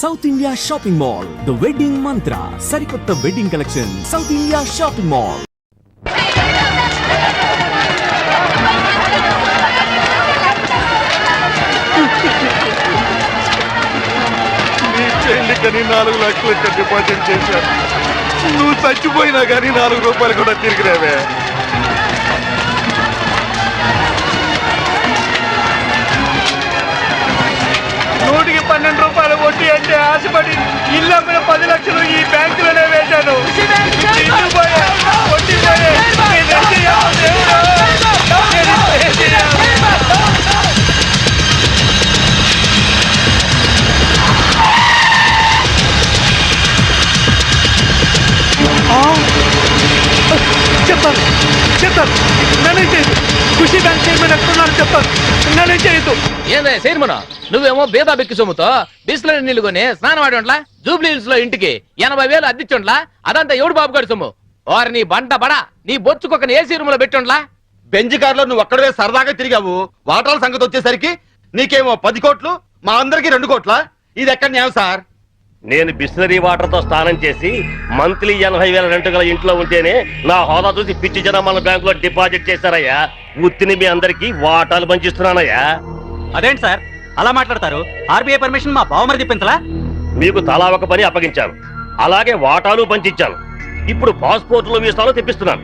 South India shopping mall the wedding Mantra సరికొత్త wedding collection south India shopping mall నీ చెల్లికని నాలుగు లక్షలు ఇక్కడ డిపాజిట్ చేశాను నువ్వు చచ్చిపోయినా కానీ నాలుగు రూపాయలు కూడా తిరిగి రావే. నూటికి పన్నెండు రూపాయలు కొట్టి అంటే ఆశపడి ఇల్లు అమ్మిన పది లక్షలు ఈ బ్యాంకులోనే వేశాను. ఇల్లు పోయే, వడ్డీ పోయే. చెప్తాను చెప్తాను నేనే చేయదు ఖుషి బ్యాంక్ చైర్మన్ ఎక్కడున్నారు చెప్తాను నేనే చేయదు ఏందే సైర్మను నువ్వేమో బేదా బెక్కి సొమ్ముతో బిస్లరీ నీళ్ళు కొని స్నానం ఆడి ఉంట్లా జూబ్లీ హిల్స్లో ఇంటికి ఎనభై వేలు అద్దిచ్చుండ్లా అదంతా ఎవడు బాబు గారి సొమ్ము? వారి నీ బంట బడా నీ బొచ్చుకొక ఏసీ రూమ్లో పెట్టుండ్లా బెంజ్ కారులో నువ్వు ఒక్కడవే సరదాగా తిరిగావు. వాటాల సంగతి వచ్చేసరికి నీకేమో పది కోట్లు మా అందరికి రెండు కోట్ల? ఇది ఎక్కడ న్యాయం సార్? నేను బిస్లరీ వాటర్తో స్నానం చేసి మంత్లీ ఎనభై వేల రెంట్ గల ఇంట్లో ఉంటేనే నా హోదా చూసి పిచ్చి జనం మన బ్యాంక్లో డిపాజిట్ చేశారయ్యా. ఉత్తిని మీ అందరికి వాటాలు పంచిస్తున్నానయ్యా. అదేంటి సార్? అలా మాట్లాడతారు? ఆర్బీఐ పర్మిషన్ మా బావమరి చెప్పించలా మీకు తలా ఒక పని అప్పగించాను. అలాగే వాటాలు పంచిచ్చాను. ఇప్పుడు పాస్పోర్ట్లు వీసాలు తెప్పిస్తున్నాను.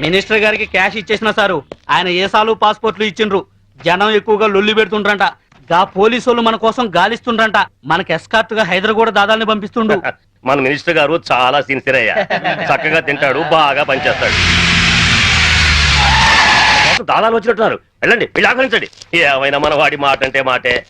మినిస్టర్ గారికి క్యాష్ ఇచ్చేసిన సారు. ఆయన ఏసాలు పాస్పోర్ట్లు ఇచ్చిండ్రు? జనం ఎక్కువగా లొల్లి పెడుతుండ్రంట. గా పోలీసు వాళ్ళు మన కోసం గాలిస్తుండ్రంట. మనకి ఎస్కార్ట్గా హైదరాబాద్ దాదాల్ని పంపిస్తుండు. మన మినిస్టర్ గారు చాలా సిన్సియర్ అయ్యా. చక్కగా తింటాడు బాగా పనిచేస్తాడు. కోసం దాదాలు వచ్చినట్టున్నారు. వెళ్ళండి వెళ్ళి ఆకలించండి. ఏమైనా మన వాడి మాట. అంటే మాటే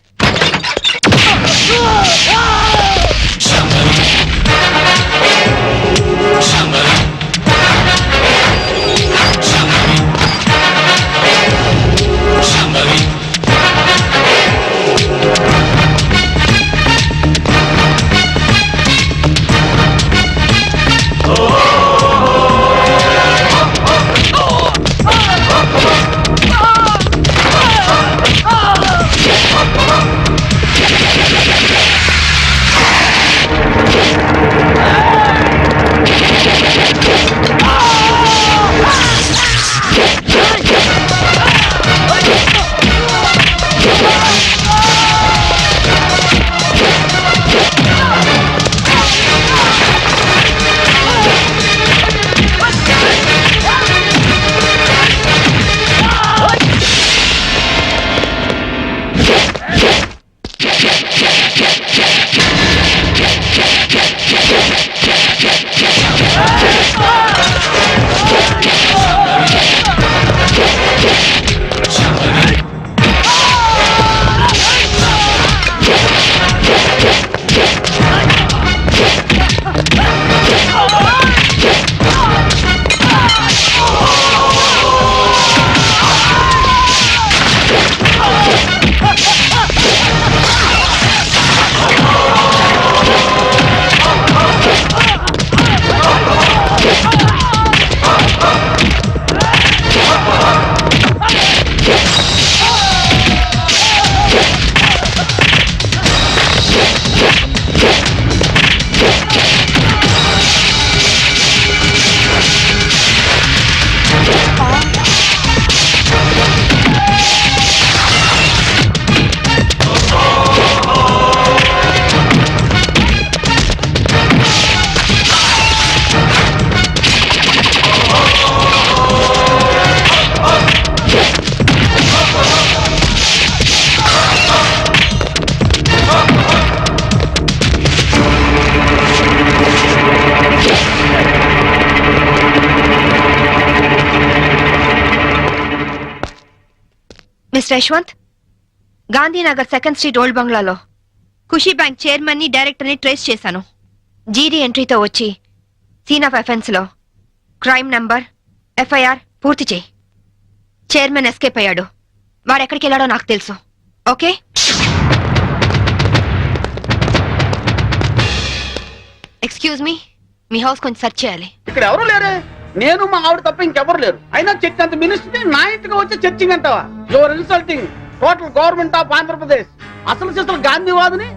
mister Yashwant? Gandhinagar second street old బంగ్లాలో. ఖుషీ బ్యాంక్ చైర్మన్ని డైరెక్టర్ని ట్రేస్ చేశాను. జీడీ ఎంట్రీతో వచ్చి సీన్ ఆఫ్ ఎఫెన్స్లో క్రైమ్ నంబర్ ఎఫ్ఐఆర్ పూర్తి చేయి. చైర్మన్ ఎస్కేప్ అయ్యాడు. వాడు ఎక్కడికి వెళ్ళాడో నాకు తెలుసు. ఓకే? Excuse me. మీ హౌస్ కొంచెం సెర్చ్ చేయాలి. ఇక్కడ ఎవరు లేరే? నేను మా ఆవిడ తప్ప ఇంకెవరు లేరు. అయినా చర్చ్ అంత మినిస్టర్ నా ఇంటికి వచ్చి చర్చింగ్ అంటావా? Your insulting total government of Andhra Pradesh అసలు చేసిన గాంధీవాదిని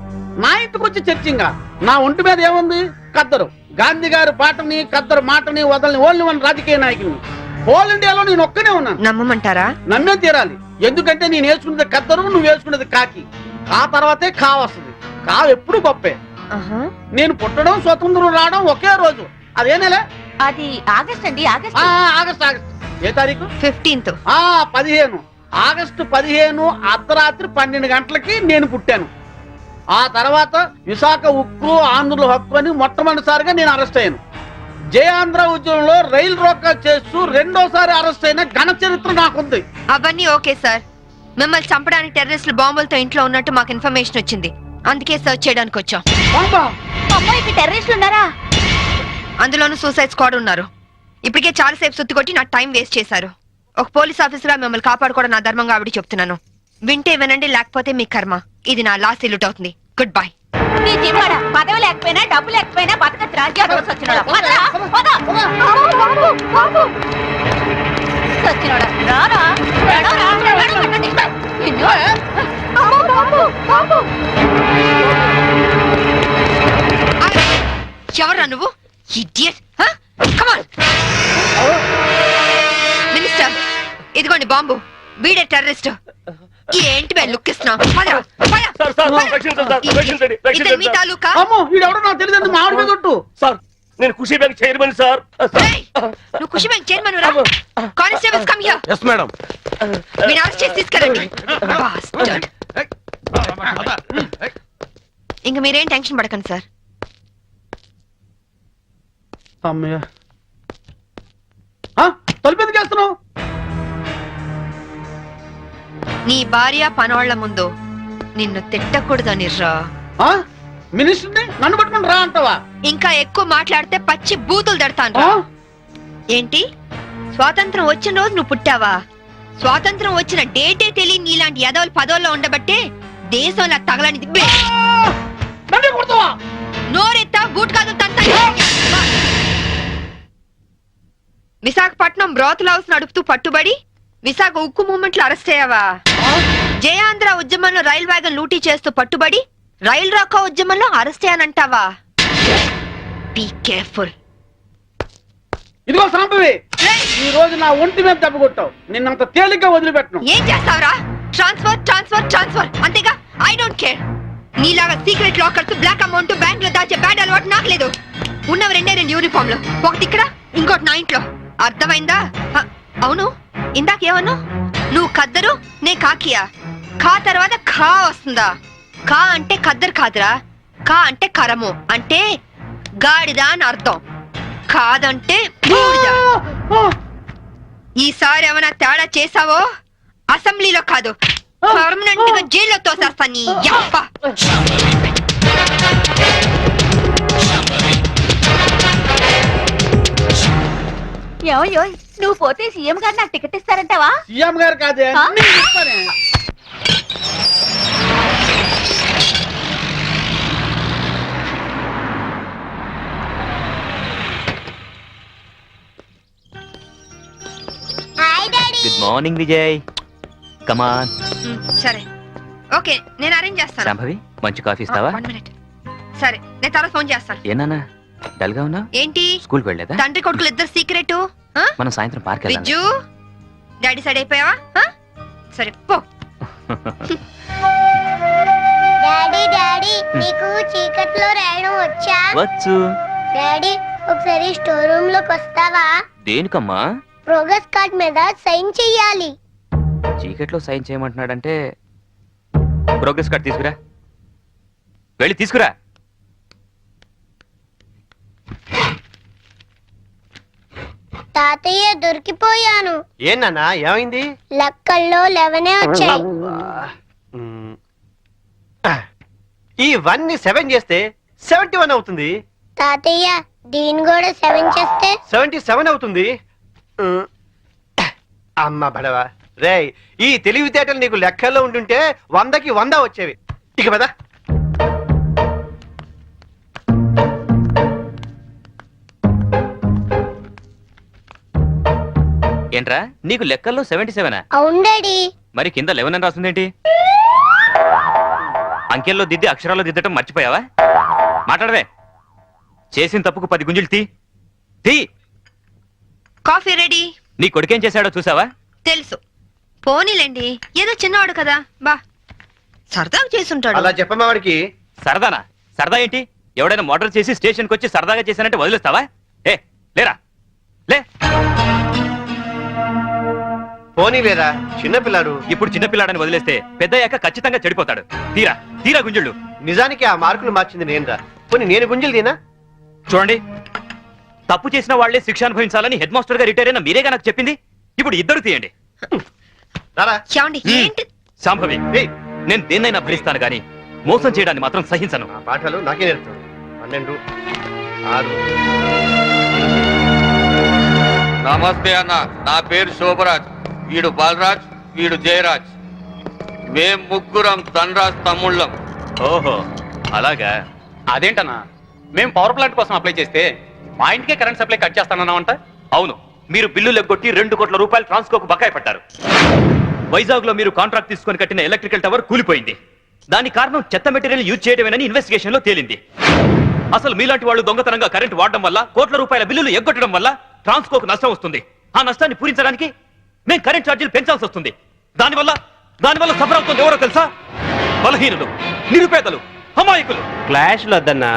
నా ఇంటికి వచ్చి చర్చింగా నా ఒంటి మీద ఏముంది? కద్దరు. గాంధీ గారి పాటని కద్దరు మాటని వదలని ఓన్లీ వన్ రాజకీయ నాయకుని. హోల్ ఇండియాలో నేను ఒక్కనే ఉన్నాను. నమ్మమంటారా? నమ్మే తీరాలి. ఎందుకంటే నేను వేసుకున్నది కద్దరు నువ్వు వేసుకున్నది కాకి. ఆ తర్వాతే కా వస్తుంది. కా ఎప్పుడు గొప్పే. నేను పుట్టడం స్వతంత్రం రావడం ఒకే రోజు. అదే నెల అది ఆగస్ట్ అండి ఆగస్ట్. ఆ, ఆగస్ట్ ఆగస్ట్. ఏ తారీఖు? ఫిఫ్టీన్త్. ఆ పదిహేను. ఆగస్టు పదిహేను అర్ధరాత్రి పన్నెండు గంటలకి నేను పుట్టాను. ఆ తర్వాత విశాఖ ఉక్కు ఆంధ్రుల హక్కు అని మొట్టమొదటిసారిగా నేను అరెస్ట్ అయ్యాను. జయాంధ్ర ఉద్యమంలో రైలు రోకా చేస్తూ రెండోసారి అరెస్ట్ అయిన ఘన చరిత్ర నాకుంది. అవన్నీ ఓకే సార్. మిమ్మల్ని చంపడానికి టెర్రరిస్టులు బాంబులతో ఇంట్లో ఉన్నట్టు మాకు ఇన్ఫర్మేషన్ వచ్చింది. అందుకే సర్చ్ చేయడానికి వచ్చాం. బాంబా? అమ్మాయికి టెర్రరిస్టులు ఉన్నారా? అందులోనూ సూసైడ్ స్క్వాడ్ ఉన్నారు. ఇప్పటికే చాలాసేపు సుత్తి కొట్టి నా టైం వేస్ట్ చేశారు. ఒక పోలీస్ ఆఫీసర్ మిమ్మల్ని కాపాడుకోవడం నా ధర్మంగా ఆవిడ చెప్తున్నాను. వింటే వినండి లేకపోతే మీ కర్మ. ఇది నా లాస్ట్ ఇల్లుట్ అవుతుంది. గుడ్ బై నీ జిమ్మడ? పదవి లేకపోయినా డబ్బు లేకపోయినా బతకచ్చు. రాజ్యాలు వచ్చినోడా? వచ్చినోడా? రారా? నడవరా, నడవమంటుంటే. నిన్ను. బాబు, బాబు, బాబు. ఎవరా నువ్వు? ఇడియట్ కమాన్ మినిస్టర్ ఇదిగోండి బాంబు. వీడే టెర్రరిస్ట్. ఏంటి బే లుక్ ఇస్తున్నావు పద, పద, సార్, సార్, పద. రక్షించండి సార్, ఇది- రక్షించండి, రక్షించండి ఇతను మీ సార్. తాలూకా? అమ్మో వీడెవడో నాకు తెలియదు మామిడి మీద ఒట్టు. సార్ నేను ఖుషి బ్యాంక్ చైర్మన్ సార్. ఏయ్, నువ్వు ఖుషి బ్యాంక్ చైర్మన్ రా. Constables come here yes madam వీడిని అరెస్ట్ చేసి తీసుకెళ్ళండి. Bastard. ఇంక మీరేం టెన్షన్ పడకండి సార్. అమ్మయ్య. వేస్తున్నావు? నీ భార్య పనవాళ్ళ ముందు నిన్ను తిట్టకూడదని రా. ఆ? మినిస్టర్ని నన్ను పట్టుకుని రా అంటావా? ఇంకా ఎక్కువ మాట్లాడితే పచ్చి బూతులు? రా. ఏంటి? స్వాతంత్రం వచ్చిన రోజు నువ్వు పుట్టావా? స్వాతంత్రం వచ్చిన డేటే తెలియని నీలాంటి యదవులు పదవుల్లో ఉండబట్టే దేశంలో తగలనిది నోరెత్తా బూట్ కాదు తంతా విశాఖపట్నం బ్రోత్ హౌస్ నడుపుతూ పట్టుబడి విశాఖ ఉక్కు మూమెంట్లో అరెస్ట్ అయ్యావా? జయాంధ్ర ఉద్యమంలో రైల్ వ్యాగన్ లూటీ చేస్తూ పట్టుబడి రైల్ రాకా ఉద్యమంలో అరెస్ట్ అయ్యానంటావా? బీ కేర్ఫుల్ ఇదిగో సాంబవి ఈ రోజు నా ఒంటి మీద దెబ్బ కొట్టావు. నిన్నంత తేలిగ్గా వదిలిపెట్టను. ఏం చేస్తావురా? ట్రాన్స్ఫర్ ట్రాన్స్ఫర్ ట్రాన్స్ఫర్ అంతేగా? ఐ డోంట్ కేర్ నీలాగా సీక్రెట్ లాకర్స్ బ్లాక్ అమౌంట్ బ్యాంక్లో దాచే బ్యాడ్ అలవాటు నాకు లేదు. ఉన్నవి రెండే రెండు యూనిఫామ్లో. ఒకటి ఇక్కడ ఇంకోటి నా ఇంట్లో. అర్థమైందా? అవును. ఇందాకేమన్నా నువ్వు కద్దరు నే కాకియా. ఖా తర్వాత ఖా వస్తుందా? ఖా అంటే కద్దరు కాదురా. ఖా అంటే కరము. అంటే గాడిద అని అర్థం. కాదంటే ఈసారి ఏమైనా తేడా చేసావో అసెంబ్లీలో కాదు. పర్మనెంట్గా జైల్లో తోసేస్తా నీ యప్ప. ఏమయ్యో నువ్వు పోతే సీఎం గారు నాకు టికెట్ ఇస్తారంటావా? సీఎం గారు కాదే ఆ? నేను ఇస్తానే. Good morning Vijay come on సరే. ఓకే నేను అరేంజ్ చేస్తాను. శాంభవి మంచి కాఫీ ఇస్తావా? వన్ మినిట్ సరే నేను తర్వాత ఫోన్ చేస్తాను. ఏనానా? డల్గా ఉన్నా ఏంటి? స్కూల్కి వెళ్ళలేదా? తండ్రి కొడుకులు ఇద్దరు సీక్రెట్ మనం సాయంత్రం పార్క్ విజ్జు డాడీ సైడ్ అయిపోయావా? సరే పో. డాడీ డాడీ నీకు చీకట్లో రాయడం వచ్చా? వచ్చు. డాడీ ఒకసారి స్టోర్ రూమ్లోకి వస్తావా? దేనికమ్మా? ప్రోగ్రెస్ కార్డ్ మీద సైన్ చెయ్యాలి. చీకట్లో సైన్ చేయమంటున్నాడంటే ప్రోగ్రెస్ కార్డ్ తీసుకురా. వెళ్ళి తీసుకురా. తాతయ్య దొరికిపోయాను. ఏంటన్నా ఏమైంది? లెక్కల్లో లెవెనే వచ్చాయి. ఈ వన్ని సెవెన్ చేస్తే సెవెంటీ వన్ అవుతుంది. తాతయ్య దీని కూడా సెవెన్ చేస్తే? సెవెంటీ సెవెన్ అవుతుంది. మ్మ్. అమ్మ బడవా. రేయ్ ఈ తెలివితేటలు నీకు లెక్కల్లో ఉంటుంటే వందకి వంద వచ్చేవి. ఇక పద ఏంట్రా? నీకు లెక్కల్లో సెవెంటీ సెవెనా? అవును డాడీ మరి కింద లెవెన్ అని రాస్తుందేంటి అంకెల్లో దిద్ది అక్షరాల్లో దిద్దటం మర్చిపోయావా? మాట్లాడవే. చేసిన తప్పుకు పది గుంజులు తీ. తీ. Coffee ready. నీ కొడుకేం చేశాడో చూసావా? తెలుసు. పోనీలేండి ఏదో చిన్నవాడు కదా. బా. సరదాగా చేసుంటాడు అలా చెప్పమ్మా వాడికి. సరదానా? సరదా ఏంటి? ఎవడైనా మోటార్ చేసి స్టేషన్కి వచ్చి సరదాగా చేశానంటే వదిలేస్తావా? ఏ లేరా? లే. పోనీ లేదా చిన్నపిల్లాడు ఇప్పుడు చిన్నపిల్లాడని వదిలేస్తే పెద్దయ్యాక ఖచ్చితంగా చెడిపోతాడు. తీరా తీరా గుంజుళ్ళు. నిజానికి ఆ మార్కులు మార్చింది నేనురా. పోనీ నేను గుంజలు తినా? చూడండి తప్పు చేసిన వాళ్ళే శిక్ష అనుభవించాలని హెడ్ మాస్టర్గా రిటైర్ అయిన మీరేగా నాకు చెప్పింది? ఇప్పుడు ఇద్దరు తీయండి. రారా. ఏమండి హ్మ్. ఏంటి? శాంభవి ఏయ్, నేను దేన్నైనా భరిస్తాను గాని మోసం చేయడాన్ని మాత్రం సహించను. ఆ పాఠాలు నాకే నేర్పుతాడు పన్నెండు ఆరు. నమస్తే అన్న నా పేరు శోభరాజ్. వీడు బాలరాజ్ వీడు జయరాజ్. మేం ముగ్గురం ధనరాజ్ తమ్ముళ్ళం. ఓహో అలాగా? అదేంటన్నా? మేము పవర్ ప్లాంట్ కోసం అప్లై చేస్తే మా ఇంటికే కరెంట్ సప్లై కట్ చేస్తానన్నామంట అవును మీరు బిల్లులు ఎగ్గొట్టి రెండు కోట్ల రూపాయలు ట్రాన్స్కోకు బకాయి పట్టారు. వైజాగ్లో మీరు కాంట్రాక్ట్ తీసుకొని కట్టిన ఎలక్ట్రికల్ టవర్ కూలిపోయింది. దాని కారణం చెత్త మెటీరియల్ యూజ్ చేయడమేనని ఇన్వెస్టిగేషన్లో తేలింది. అసలు మీలాంటి వాళ్ళు దొంగతనంగా కరెంట్ వాడడం వల్ల కోట్ల రూపాయల బిల్లులు ఎగ్గొట్టడం వల్ల ట్రాన్స్కోకు నష్టం వస్తుంది. ఆ నష్టాన్ని పూరించడానికి మేము కరెంట్ ఛార్జీలు పెంచాల్సి వస్తుంది. దానివల్ల దానివల్ల సఫర్ అవుతుంది ఎవరో తెలుసా? బలహీనులు నిరుపేదలు అమాయకులు. క్లాష్ వద్దన్నా.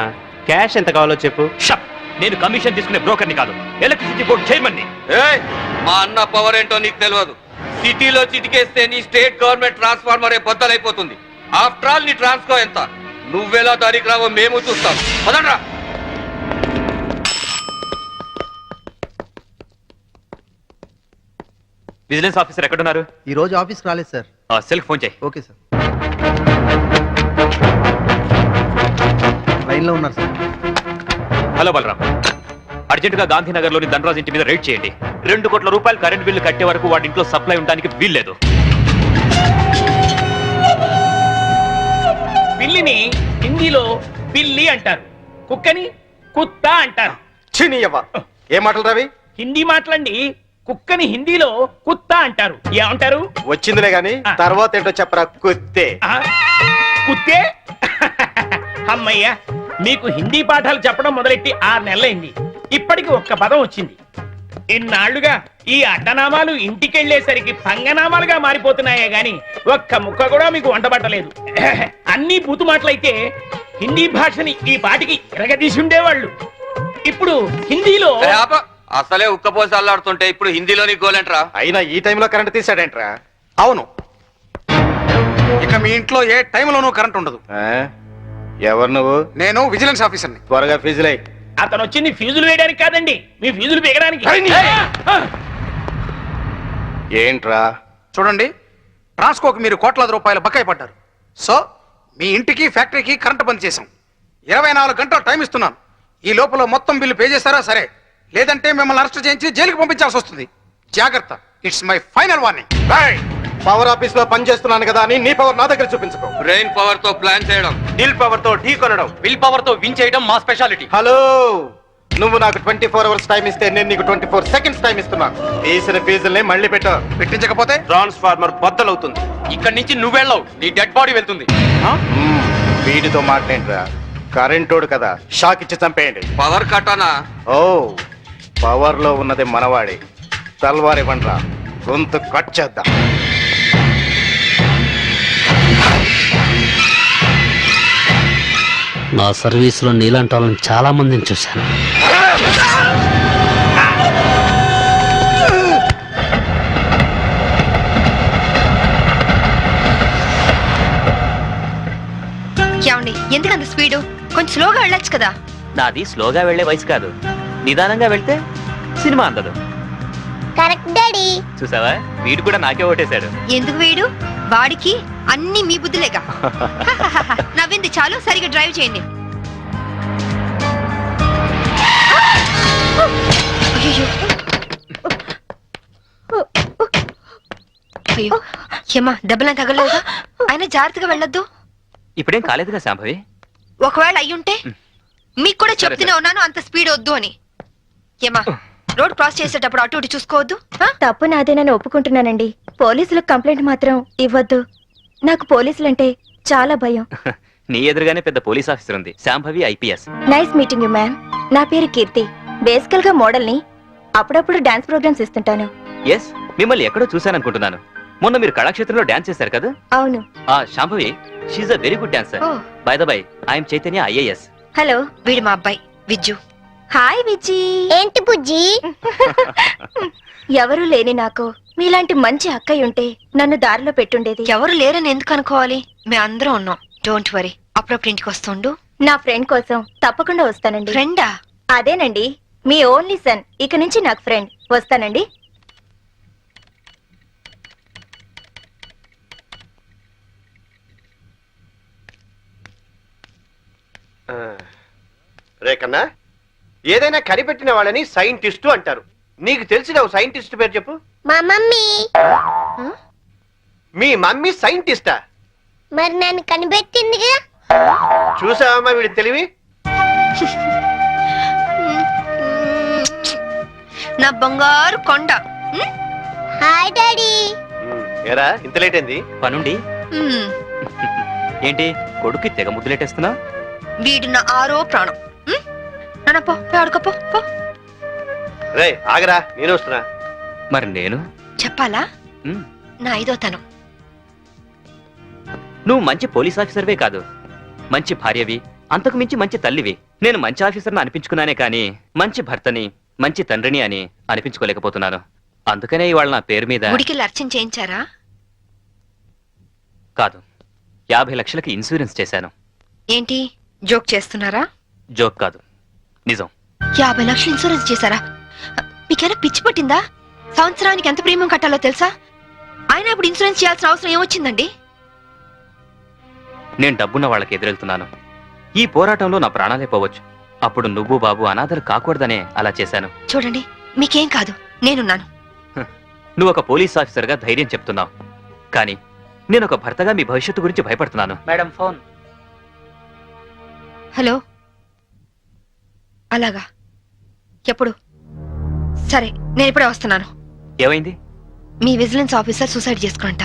క్యాష్ ఎంత కావాలో చెప్పు. షప్ నేను కమిషన్ తీసుకునే బ్రోకర్ని కాదు. ఎలక్ట్రిసిటీ బోర్డు చైర్మన్ని ఏయ్ మా అన్న పవర్ ఏంటో నీకు తెలియదు సిటీలో చిటికేస్తే నీ స్టేట్ గవర్నమెంట్ ట్రాన్స్ఫార్మర్ బద్దలైపోతుంది. ఆఫ్టర్ ఆల్ నీ ట్రాన్స్కో ఎంత? నువ్వెలా దానికి రావో మేము చూస్తాం. పదండ్రా. విజిలెన్స్ ఆఫీసర్ ఎక్కడున్నారు? ఈ రోజు ఆఫీస్కి రాలేదు సార్. ఆ సెల్ ఫోన్ చేయి. Okay sir. లైన్లో ఉన్నారు సార్. హలో బలరాం. అర్జెంట్గా గాంధీనగర్లోని ధనరాజ్ ఇంటి మీద రైడ్ చేయండి. రెండు కోట్ల రూపాయలు కరెంట్ బిల్లు కట్టే వరకు వాడి ఇంట్లో సప్లై ఉండడానికి వీల్లేదు. పిల్లిని హిందీలో పిల్లి అంటారు. కుక్కని కుత్త అంటారు. చినియవ్వ ఏ మాటలు రవి? హిందీ మాటలండి. కుక్కని హిందీలో కుత్త అంటారు. ఏమంటారు? వచ్చిందిలే గాని. తర్వాత ఏంటో చెప్పరా కుత్తే. ఆ? కుత్తే? అమ్మయ్యా మీకు హిందీ పాఠాలు చెప్పడం మొదలెట్టి ఆరు నెలలైంది. ఇప్పటికి ఒక్క పదం వచ్చింది. ఇన్నాళ్ళుగా ఈ అడ్డనామాలు ఇంటికెళ్ళేసరికి పంగనామాలుగా మారిపోతున్నాయే గాని ఒక్క ముక్క కూడా మీకు వంటబట్టలేదు. అన్ని బూతు మాటలైతే హిందీ భాషని ఈ పాటికి ఎరగదీసి ఉండేవాళ్ళు. ఇప్పుడు హిందీలో ఆప. అసలే ఉక్కపోసి అల్లాడుతుంటే ఇప్పుడు హిందీలోని గోలేంట్రా అయినా ఈ టైంలో కరెంట్ తీసాడేంట్రా అవును. ఇక మీ ఇంట్లో ఏ టైంలోనూ కరెంట్ ఉండదు. ఎవరు నువ్వు? నేను విజిలెన్స్ ఆఫీసర్ని త్వరగా ఫీజులై అతను వచ్చింది ఫీజులు వేయడానికి కాదండి. మీ ఫీజులు పీకడానికి. ఆ! ఏంట్రా? చూడండి ట్రాన్స్కోకి మీరు కోట్లాది రూపాయలు బకాయి పడ్డారు. సో మీ ఇంటికి ఫ్యాక్టరీకి కరెంట్ బంద్ చేశాం. ఇరవై నాలుగు గంటలు టైం ఇస్తున్నాను. ఈ లోపల మొత్తం బిల్లు పే చేస్తారా? సరే. లేదంటే మిమ్మల్ని అరెస్ట్ చేయించి జైలుకి పంపించాల్సి వస్తుంది. జాగ్రత్త. It's my final warning power ఆఫీస్లో పని చేస్తున్నాను కదా అని నీ పవర్ నా దగ్గర చూపించుకో. బ్రెయిన్ పవర్తో ప్లాన్ చేయడం. దిల్ పవర్తో ఢీ కొనడం. విల్ పవర్తో విన్ చేయడం మా స్పెషాలిటీ హలో నువ్వు నాకు ట్వంటీ ఫోర్ అవర్స్ టైం ఇస్తే నేను నీకు ట్వంటీ ఫోర్ సెకండ్స్ టైం ఇస్తున్నాను. తీసిన ఫీజుల్ని మళ్ళీ పెట్టు. పెట్టించకపోతే? ట్రాన్స్ఫార్మర్ బద్దలవుతుంది. ఇక్కడి నుంచి నువ్వెళ్ళవు నీ డెడ్ బాడీ వెళ్తుంది. మ్మ్. వీడితో మాట్లాడరా కరెంటోడు కదా. షాక్ ఇచ్చి చంపేయండి. పవర్ కట్టనా ఓ పవర్లో ఉన్నది మనవాడే. తల్వార్ ఇవ్వండిరా గొంతు కట్ చేద్దాం. నా సర్వీసులో నీలాంటి వాళ్ళని చాలా మందిని చూశాను. ఏమండి ఎందుకు అంత స్పీడు? కొంచెం స్లోగా వెళ్ళొచ్చు కదా. నాది స్లోగా వెళ్ళే వయసు కాదు. నిదానంగా వెళ్తే సినిమా అందదు. Correct daddy. చూసావా? వీడు కూడా నాకే ఓటేశాడు. ఎందుకు వేడు? వాడికి అన్ని మీ బుద్ధులేగా నవ్వింది చాలు సరిగా డ్రైవ్ చేయండి. ఏమా దెబ్బలం తగలలేదా? అయినా జాగ్రత్తగా వెళ్ళొద్దు. ఇప్పుడేం కాలేదుగా శాంభవి ఒకవేళ అయ్యుంటే మీకు కూడా చెప్తూనే ఉన్నాను అంత స్పీడ్ వద్దు అని. ఏమా రోడ్ క్రాస్ చేసేటప్పుడు అటు ఇటు చూసుకోవద్దు? తప్పు నాదేనని ఒప్పుకుంటున్నానండి. పోలీసులకు కంప్లైంట్ మాత్రం ఇవ్వద్దు. నాకు పోలీసులంటే చాలా భయం. నీ ఎదురుగానే పెద్ద పోలీస్ ఆఫీసర్ ఉంది. Shambhavi IPS. Nice meeting you ma'am. నా పేరు కీర్తి. బేసికల్గా మోడల్ని అప్పుడప్పుడు డాన్స్ ప్రోగ్రామ్స్ ఇస్తుంటాను. ఎస్ మిమ్మల్ని ఎక్కడో చూశాననుకుంటున్నాను. మొన్న మీరు కళాక్షేత్రంలో డాన్స్ చేశారు కదా? అవును. ఆ Shambhavi she a very good dancer by the by I'm Chaitanya IAS hello. వీడు మా అబ్బాయి విజ్జు. హాయ్ విజి. ఏంటి బుజ్జి? ఎవరు లేని నాకు మీలాంటి మంచి అక్కయ్య ఉంటే నన్ను దారిలో పెట్టుండేది. ఎవరు లేరని ఎందుకు అనుకోవాలి? మేము అందరం ఉన్నాం. డోంట్ వరీ అప్పుడప్పుడు ఇంటికి వస్తుండు. నా ఫ్రెండ్ కోసం తప్పకుండా వస్తానండి. ఫ్రెండా అదేనండి. మీ ఓన్లీ సన్. ఇక నుంచి నాకు ఫ్రెండ్. వస్తానండి. ఆ. రే కన్నా. ఏదైనా కనిపెట్టిన వాళ్ళని సైంటిస్టు అంటారు. నీకు తెలిసిన సైంటిస్ట్ పేరు చెప్పు. మా మమ్మీ. మీ మమ్మీ సైంటిస్టా? మరి నన్ను కనిపెట్టిందిగా చూసావమ్మా వీడి తెలివి? నా బంగారు కొండ. Hi daddy. ఏరా ఇంత లేట్ అయింది? పనుండి? ఏంటి కొడుకు తెగ ముద్దులెట్టేస్తున్నా వీడు నా ఆరో ప్రాణం. నాన్న పో పోయి ఆడుకోపో పో రే ఆగరా నేను వస్తున్నా. మరి నేను? చెప్పాలా? నా ఐదో తనం. నువ్వు మంచి పోలీస్ ఆఫీసర్వే కాదు. మంచి భార్యవి అంతకు మించి మంచి తల్లివి. నేను మంచి ఆఫీసర్ని అనిపించుకున్నానే కానీ మంచి భర్తని మంచి తండ్రిని అని అనిపించుకోలేకపోతున్నాను. అందుకనే ఇవాళ నా పేరు మీద గుడికి అర్చన చేయించారా? కాదు. యాభై లక్షలకి ఇన్సూరెన్స్ చేశాను. ఏంటి? జోక్ చేస్తున్నారా? జోక్ కాదు. నిజం. యాభై లక్షలు ఇన్సూరెన్స్ చేశారా? మీకేనా పిచ్చి పట్టిందా? సంవత్సరానికి ఎంత ప్రీమియం కట్టాలో తెలుసా? ఆయన ఇప్పుడు ఇన్సూరెన్స్ చేయాల్సిన అవసరం ఏమొచ్చిందండి? నేను డబ్బున్న వాళ్ళకి ఎదురెళ్తున్నాను. ఈ పోరాటంలో నా ప్రాణాలే పోవచ్చు. అప్పుడు నువ్వు బాబు అనాథలు కాకూడదనే అలా చేశాను. చూడండి మీకేం కాదు నేనున్నాను. నువ్వు ఒక పోలీస్ ఆఫీసర్గా ధైర్యం చెప్తున్నావు. కానీ నేను ఒక భర్తగా మీ భవిష్యత్తు గురించి భయపడుతున్నాను. Madam phone. హలో? అలాగా. ఎప్పుడు? సరే నేను ఇప్పుడే వస్తున్నాను. ఏమైంది? మీ విజిలెన్స్ ఆఫీసర్ సూసైడ్ చేసుకునంట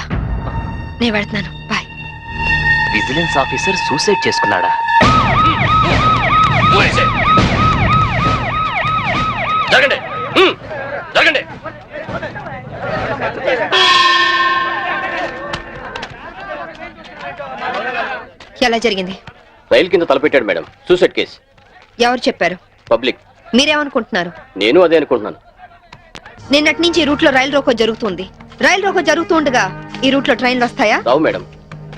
నేను వెళ్తున్నాను. బాయ్. విజిలెన్స్ ఆఫీసర్ సూసైడ్ చేసుకున్నాడా? జరగండి. హ్మ్, జరగండి. ఎలా జరిగింది? రైలు కింద తలపెట్టాడు మేడం. Suicide case. ఎవరు చెప్పారు? పబ్లిక్. మీరేమనుకుంటున్నారు? నేను అదే అనుకుంటున్నాను. నిన్నటి నుంచి ఈ రూట్లో రైలు రోకో జరుగుతుంది. రైలు రోకో జరుగుతూ ఉండగా ఈ రూట్లో ట్రైన్లు వస్తాయా? రావు మేడం.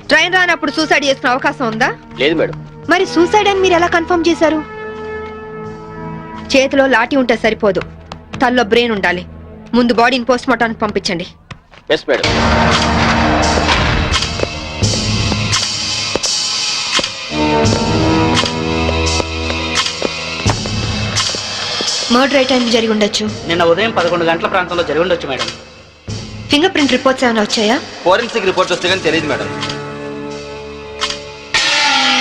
ట్రైన్ రానప్పుడు సూసైడ్ చేసుకునే అవకాశం ఉందా? లేదు మేడం. మరి సూసైడ్ అని మీరు ఎలా కన్ఫర్మ్ చేశారు? చేతిలో లాఠీ ఉంటే సరిపోదు. తల్లో బ్రెయిన్ ఉండాలి. ముందు బాడీని పోస్ట్ మార్టానికి పంపించండి. Yes madam. మర్డర్ ఏ టైంకి జరిగి ఉండొచ్చు. నిన్న ఉదయం పదకొండు గంటల ప్రాంతంలో జరిగి ఉండొచ్చు మేడం. ఫింగర్ ప్రింట్ రిపోర్ట్స్ ఏమైనా వచ్చాయా? ఫోరెన్సిక్ రిపోర్ట్ వస్తే కానీ తెలియదు మేడం.